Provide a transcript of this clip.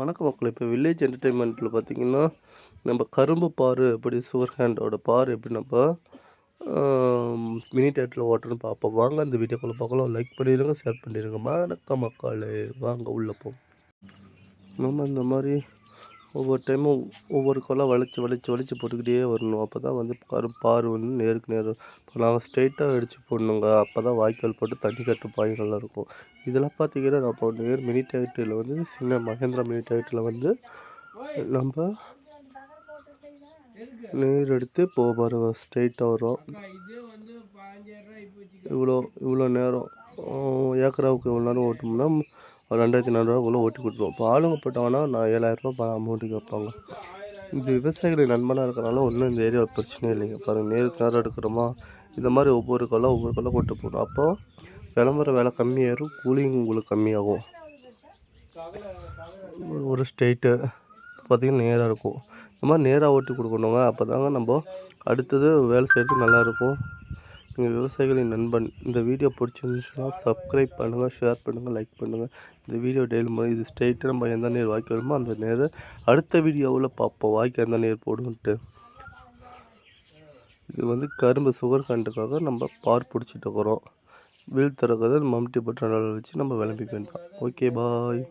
வணக்கம் மக்கள். இப்போ வில்லேஜ் என்டர்டெயின்மெண்ட்டில் பார்த்தீங்கன்னா நம்ம கரும்பு பாரு எப்படி சுவர் ஹேண்டோட பாரு எப்படி நம்ம மினி டேட்டில் ஓட்டுறோன்னு பார்ப்போம். வாங்க இந்த வீடியோக்குள்ளே பார்க்கலாம். லைக் பண்ணிடுங்க ஷேர் பண்ணிடுங்க. வணக்கம் மக்களே. வாங்க உள்ளே போம் நம்ம இந்த மாதிரி ஒவ்வொரு டைமும் ஒவ்வொரு கோலாக வளைச்சி வளைச்சி வளைச்சி போட்டுக்கிட்டே வரணும். அப்போ தான் வந்து பாரு பாரு வந்து நேருக்கு நேர் இப்போ நாங்கள் ஸ்ட்ரெயிட்டாக அடித்து போடணுங்க. அப்போ தான் வாய்க்கால் போட்டு தண்ணி கட்டு பாய் இருக்கும். இதெல்லாம் பார்த்தீங்கன்னா நம்ம நேர் மினி தேட்டரில் வந்து சின்ன மகேந்திரா மினி தேட்டரில் வந்து நம்ம நேர் எடுத்து போ பாருங்க ஸ்ட்ரெயிட்டாக வரும் இவ்வளோ இவ்வளோ நேரம் ஏக்கராவுக்கு இவ்வளோ நேரம் ஓட்டோம்னா ஒரு ரெண்டாயிரத்தி நானூறுரூவா ஓட்டி கொடுத்துருவோம். இப்போ ஆளுங்க போட்டாங்கன்னா நான் ஏழாயிரரூபா அமௌண்ட்டு கேட்பாங்க இது விவசாயிகளுக்கு நண்பனாக இருக்கிறனால ஒன்றும் இந்த ஏரியாவில் பிரச்சனையே இல்லைங்க. பாருங்கள் நேருக்கு நேரம் எடுக்கிறோமா இந்த மாதிரி ஒவ்வொரு கொலை ஒவ்வொரு கொலை கொண்டு போகணும் அப்போது விளம்பர வேலை கம்மியாயிரும் கூலிங் உங்களுக்கு கம்மியாகும். ஒரு- ஒரு ஸ்டேட்டு பார்த்திங்கன்னா நேராக இருக்கும். இந்த மாதிரி நேராக ஓட்டி கொடுக்கணுங்க. அப்போ தாங்க நம்ம அடுத்தது வேலை செய்கிறதுக்கு நல்லாயிருக்கும் நீங்கள் விவசாயிகளின் நண்பன். இந்த வீடியோ பிடிச்சிருந்துச்சுன்னா சப்ஸ்கிரைப் பண்ணுங்கள் ஷேர் பண்ணுங்கள் லைக் பண்ணுங்கள் இந்த வீடியோ டெய்லி மாதிரி இது ஸ்ட்ரெயிட்டாக நம்ம எந்த நேர் வாய்க்கு வருமோ அந்த நேரம் அடுத்த வீடியோவில் பார்ப்போம். வாய்க்கு எந்த நேர் போடுன்ட்டு இது வந்து கரும்பு சுகர் கண்டுக்காக நம்ம பார் பிடிச்சிட்டு இருக்கிறோம். வீல் திறக்கிறது மம்டி பட்டு வச்சு நம்ம விளம்பிக்க வேண்டாம். Okay bye